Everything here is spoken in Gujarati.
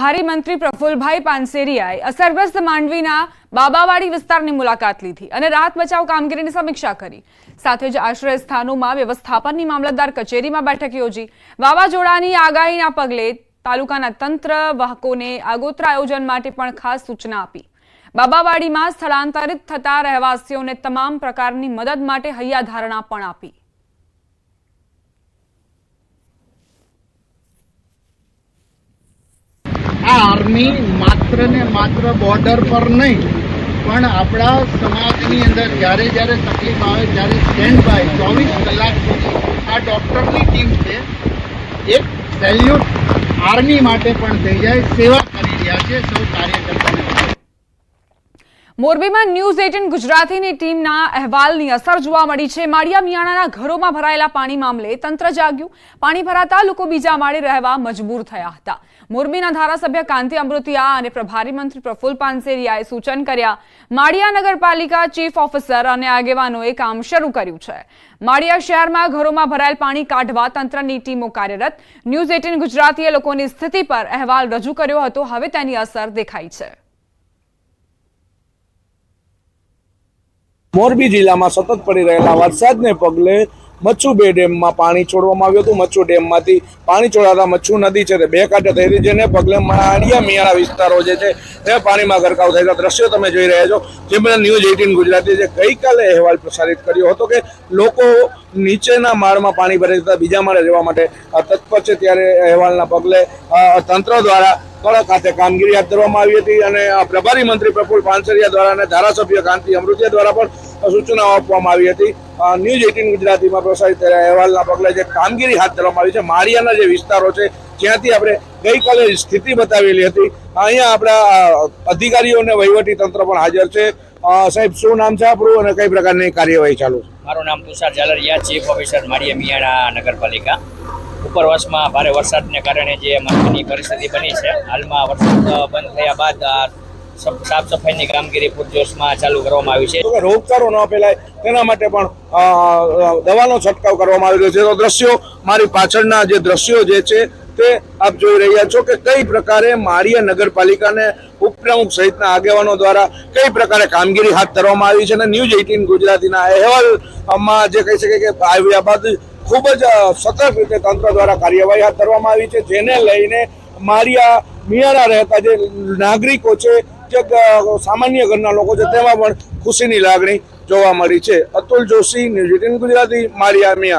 પ્રભારી મંત્રી પ્રફુલભાઈ પાનસેરિયાએ અસરગ્રસ્ત માંડવીના બાબાવાડી વિસ્તારની મુલાકાત લીધી અને રાહત બચાવ કામગીરીની સમીક્ષા કરી. સાથે જ આશ્રય સ્થાનોમાં વ્યવસ્થાપનની મામલતદાર કચેરીમાં બેઠક યોજી. વાવાઝોડાની આગાહીના પગલે તાલુકાના તંત્ર વાહકોને આગોતરા આયોજન માટે પણ ખાસ સૂચના આપી. બાબાવાડીમાં સ્થળાંતરિત થતા રહેવાસીઓને તમામ પ્રકારની મદદ માટે હૈયાધારણા પણ આપી. આ આર્મી માત્ર ને માત્ર બોર્ડર પર નહીં, પણ આપણા સમાજની અંદર જ્યારે જ્યારે તકલીફ આવે ત્યારે સ્ટેન્ડ બાય ચોવીસ કલાક સુધી આ ડૉક્ટરની ટીમ છે, એક સેલ્યુટ આર્મી માટે પણ થઈ જાય, સેવા કરી રહ્યા છે સૌ કાર્યકર્તાને મોરબીમાં ન્યૂઝ એટીન ગુજરાતીની ટીમના અહેવાલની અસર જોવા મળી છે. માળિયા મિયાણાના ઘરોમાં ભરાયેલા પાણી મામલે તંત્ર જાગ્યું. પાણી ભરાતા લોકો બીજા માળે રહેવા મજબૂર થયા હતા. મોરબીના ધારાસભ્ય કાંતિ અમૃતિયા અને પ્રભારી મંત્રી પ્રફુલ પાનસેરિયાએ સૂચન કર્યા, માળિયા નગરપાલિકા ચીફ ઓફિસર અને આગેવાનોએ કામ શરૂ કર્યું છે. માળિયા શહેરમાં ઘરોમાં ભરાયેલ પાણી કાઢવા તંત્રની ટીમો કાર્યરત. ન્યૂઝ એટીન ગુજરાતીએ લોકોની સ્થિતિ પર અહેવાલ રજૂ કર્યો હતો. હવે તેની અસર દેખાઈ છે. મોરબી જિલ્લામાં સતત પડી રહેલા વરસાદને પગલે મચ્છુ બે ડેમમાં પાણી છોડવામાં આવ્યું હતું. મચ્છુ ડેમમાંથી પાણી છોડાતા મચ્છુ નદી છે તે બે કાંઠે થઈ રહી છે જેને પગલે માળિયા મિયાળા વિસ્તારો જે છે તે પાણીમાં ગરકાવ થયેલા દ્રશ્યો તમે જોઈ રહ્યા છો. જેમાં ન્યૂઝ એઇટીન ગુજરાતી જે ગઈકાલે અહેવાલ પ્રસારિત કર્યો હતો કે લોકો નીચેના માળમાં પાણી ભરાઈ જતા બીજા માળે રહેવા માટે તત્પર છે. ત્યારે અહેવાલના પગલે તંત્ર દ્વારા કડક ખાતે કામગીરી હાથ ધરવામાં આવી હતી અને પ્રભારી મંત્રી પ્રફુલ પાનસરિયા દ્વારા અને ધારાસભ્ય કાંતિ અમૃતિયા દ્વારા પણ સૂચનાઓ આપવામાં આવી હતી. ન્યૂઝ એટીન ગુજરાતીમાં પ્રસારિત અહેવાલના પગલે જે કામગીરી હાથ ધરવામાં આવી છે, માળિયાના જે વિસ્તારો છે, જ્યાંથી આપણે ગઈકાલે સ્થિતિ બતાવેલી હતી. અહીંયા આપણા અધિકારીઓને વહીવટી તંત્ર પણ હાજર છે. સાહેબ, શું નામ છે આપણું અને કઈ પ્રકારની કાર્યવાહી ચાલુ છે? મારું નામ તુષાર ઝાલરિયા, ચીફ ઓફિસર માળિયા મિયાણા નગરપાલિકા. ઉપરવાસમાં ભારે વરસાદને કારણે જે મંદની પરિસ્થિતિ બની છે, હાલમાં વરસાદ બંધ થયા બાદ સાફ સફાઈની કામગીરી પૂરજોશમાં ચાલુ કરવામાં આવી છે. રોગચાળો ન ફેલાય, તેના માટે પણ દવાનો છંટકાવ કરવામાં આવી રહ્યો છે. તો દ્રશ્યો મારી પાછળના જે દ્રશ્યો જે છે, તે આપ જોઈ રહ્યા છો કે કઈ પ્રકારે માળિયા નગરપાલિકાને ઉપપ્રમુખ સહિતના આગેવાનો દ્વારા કઈ પ્રકારે કામગીરી હાથ ધરવામાં આવી છે અને ન્યૂઝ એઇટીન ગુજરાતીના અહેવાલમાં જે કહી શકાય કે આવ્યા બાદ ખૂબ જ સખત રીતે તંત્ર દ્વારા કાર્યવાહી હાથ ધરવામાં આવી છે, જેને લઈને મારિયા મિયારા રહેતા જે નાગરિકો છે, જે સામાન્ય ઘરના લોકો છે, તેમાં પણ ખુશીની લાગણી જોવા મળી છે. Atul Joshi, news eighteen Gujarati Mariya Miya